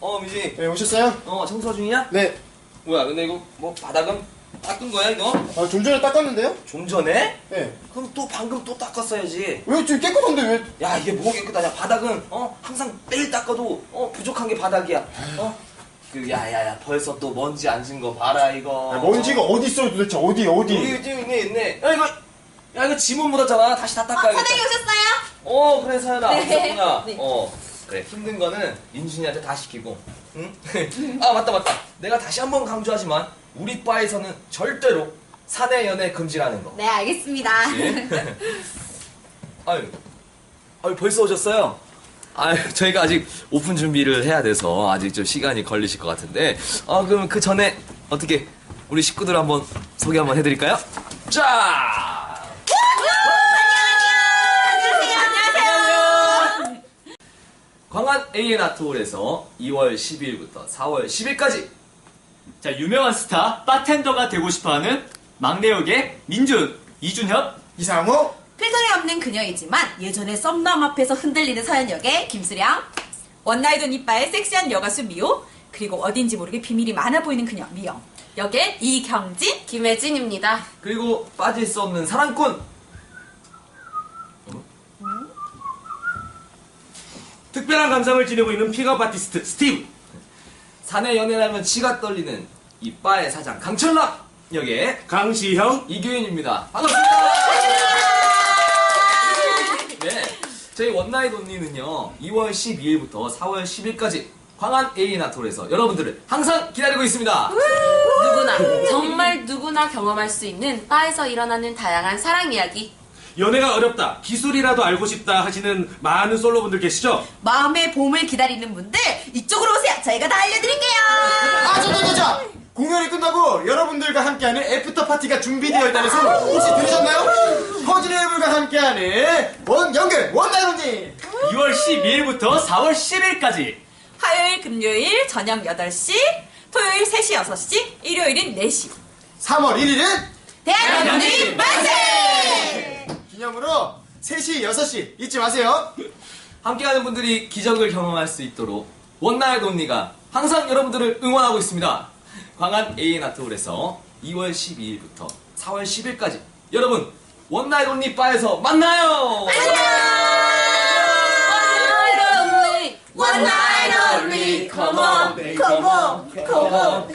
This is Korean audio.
어, 미지. 네, 오셨어요? 어, 청소 중이야? 네. 뭐야, 근데 이거 뭐 바닥은 닦은 거야, 이거? 아, 좀 전에 닦았는데요? 좀 전에? 네. 그럼 또 방금 또 닦았어야지. 왜 지금 깨끗한데 왜? 야, 이게 뭐가 깨끗하냐? 바닥은 어 항상 매일 닦아도 어 부족한 게 바닥이야. 어? 그 야야야 벌써 또 먼지 앉은 거 봐라 이거. 아, 먼지가 어 디 있어요 도대체 어디 어디? 여기 여기 있네 있네. 야 이거 야 이거 지문 묻었잖아. 다시 다 닦아야겠다. 선생님 오셨어요? 어 그래 사연아 네. 오셨구나. 네. 어 그래 힘든 거는 인준이한테 다 시키고. 응? 아 맞다 맞다. 내가 다시 한번 강조하지만 우리 바에서는 절대로 사내 연애 금지라는 거. 네, 알겠습니다. 예? 아유, 아유 벌써 오셨어요? 아유, 저희가 아직 오픈 준비를 해야 돼서 아직 좀 시간이 걸리실 것 같은데, 아 그럼 그 전에 어떻게 우리 식구들 한번 소개 한번 해드릴까요? 자, 안녕하세요. 광안 AN 아트홀에서 2월 12일부터 4월 10일까지 자, 유명한 스타, 바텐더가 되고 싶어하는 막내 역의 민준, 이준혁, 이상호. 필터리 없는 그녀이지만 예전에 썸남 앞에서 흔들리는 서현 역의 김수령, 원나잇 온 이빠의 섹시한 여가수 미호, 그리고 어딘지 모르게 비밀이 많아 보이는 그녀 미영. 역의 이경진, 김혜진입니다. 그리고 빠질 수 없는 사랑꾼. 특별한 감상을 지니고 있는 픽업 아티스트 스티브 사내 연애라면 치가 떨리는 이 바의 사장 강철락 역의 강시형 이규인입니다. 반갑습니다. 네, 저희 원나잇 온리는요 2월 12일부터 4월 10일까지 광안 에이나톨에서 여러분들을 항상 기다리고 있습니다. 누구나 정말 누구나 경험할 수 있는 바에서 일어나는 다양한 사랑 이야기. 연애가 어렵다 기술이라도 알고 싶다 하시는 많은 솔로분들 계시죠? 마음의 봄을 기다리는 분들 이쪽으로 오세요. 저희가 다 알려드릴게요. 아, 저, 저, 저, 저. 공연이 끝나고 여러분들과 함께하는 애프터 파티가 준비되어 있다는 소문 혹시 들으셨나요? 허즈레이블과 함께하는 원 연결 원나잇 언니. 2월 12일부터 4월 10일까지. 화요일, 금요일 저녁 8시, 토요일 3시, 6시, 일요일은 4시. 3월 1일은 대한민국 3시 6시 잊지 마세요. 함께하는 분들이 기적을 경험할 수 있도록 원나잇 온리가 항상 여러분들을 응원하고 있습니다. 광안 에이나톨에서 2월 12일부터 4월 10일까지 여러분 원나잇 온리 바에서 만나요. One night only, come on, come on, come on.